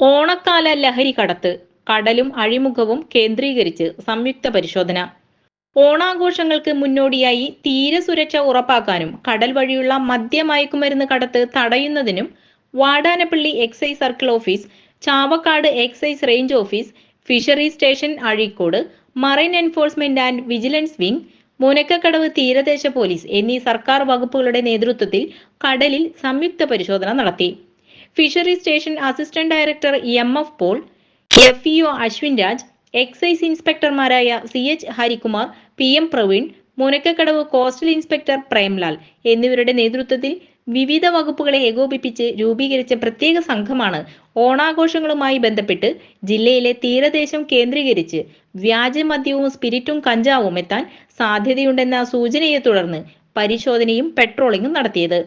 ഓണക്കാല ലഹരി കടത്ത് കടലും അഴിമുഖവും കേന്ദ്രീകരിച്ച് സംയുക്ത പരിശോധന. ഓണാഘോഷങ്ങൾക്ക് മുന്നോടിയായി തീരസുരക്ഷ ഉറപ്പാക്കാനും കടൽ വഴിയുള്ള മദ്യമയക്കുമരുന്ന് കടത്ത് തടയുന്നതിനും Vadanappally excise circle office Chavakkad excise range office fishery station Azhikode marine enforcement and vigilance wing Munakkakadavu തീരദേശ പോലീസ് എന്നീ സർക്കാർ വകുപ്പുകളുടെ നേതൃത്വത്തിൽ കടലിൽ സംയുക്ത പരിശോധന നടത്തി. Fishery station assistant director M F Paul F E O Ashwin Raj excise ഇൻസ്പെക്ടർമാരായ C H Harikumar P M Praveen Munakkakadavu coastal inspector Premlal എന്നിവരുടെ നേതൃത്വത്തിൽ വിവിധ വകുപ്പുകളെ ഏകോപിപ്പിച്ച് രൂപീകരിച്ച പ്രത്യേക സംഘമാണ് ഓണാഘോഷങ്ങളുമായി ബന്ധപ്പെട്ട് ജില്ലയിലെ തീരദേശം കേന്ദ്രീകരിച്ച് വ്യാജമദ്യവും സ്പിരിറ്റും കഞ്ചാവും എത്താൻ സാധ്യതയുണ്ടെന്ന സൂചനയെ തുടർന്ന് പരിശോധനയും പെട്രോളിംഗും നടത്തിയത്.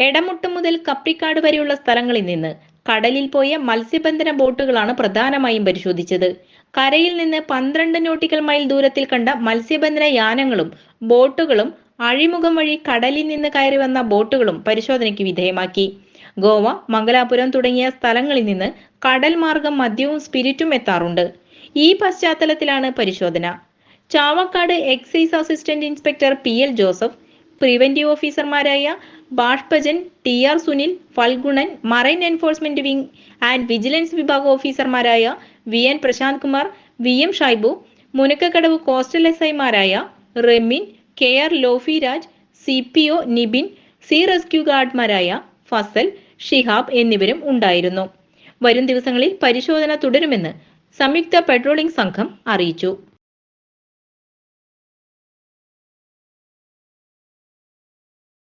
എടമുട്ടം മുതൽ കപ്രിക്കാട് വരെയുള്ള സ്ഥലങ്ങളിൽ നിന്ന് കടലിൽ പോയ മത്സ്യബന്ധന ബോട്ടുകളാണ് പ്രധാനമായും പരിശോധിച്ചത്. കരയിൽ നിന്ന് പന്ത്രണ്ട് നോട്ടിക്കൽ മൈൽ ദൂരത്തിൽ കണ്ട മത്സ്യബന്ധന യാനങ്ങളും ബോട്ടുകളും അഴിമുഖം വഴി കടലിൽ നിന്ന് കയറി വന്ന ബോട്ടുകളും പരിശോധനയ്ക്ക് വിധേയമാക്കി. ഗോവ മംഗലാപുരം തുടങ്ങിയ സ്ഥലങ്ങളിൽ നിന്ന് കടൽ മാർഗം മദ്യവും സ്പിരിറ്റും എത്താറുണ്ട്. ഈ പശ്ചാത്തലത്തിലാണ് പരിശോധന. Chavakkad excise assistant inspector P L Joseph preventive ഓഫീസർമാരായ ബാഷ്പജൻ T R Sunil Phalgunan marine enforcement wing and vigilance വിഭാഗ ഓഫീസർമാരായ V N Prashanth Kumar V M Shaibu Munakkakadavu coastal S ഐമാരായ Remin K R Lofi Raj C P O Nibin C rescue ഗാർഡ്മാരായ Fasal Shihab എന്നിവരും ഉണ്ടായിരുന്നു. വരും ദിവസങ്ങളിൽ പരിശോധന തുടരുമെന്ന് സംയുക്ത പെട്രോളിംഗ് സംഘം അറിയിച്ചു.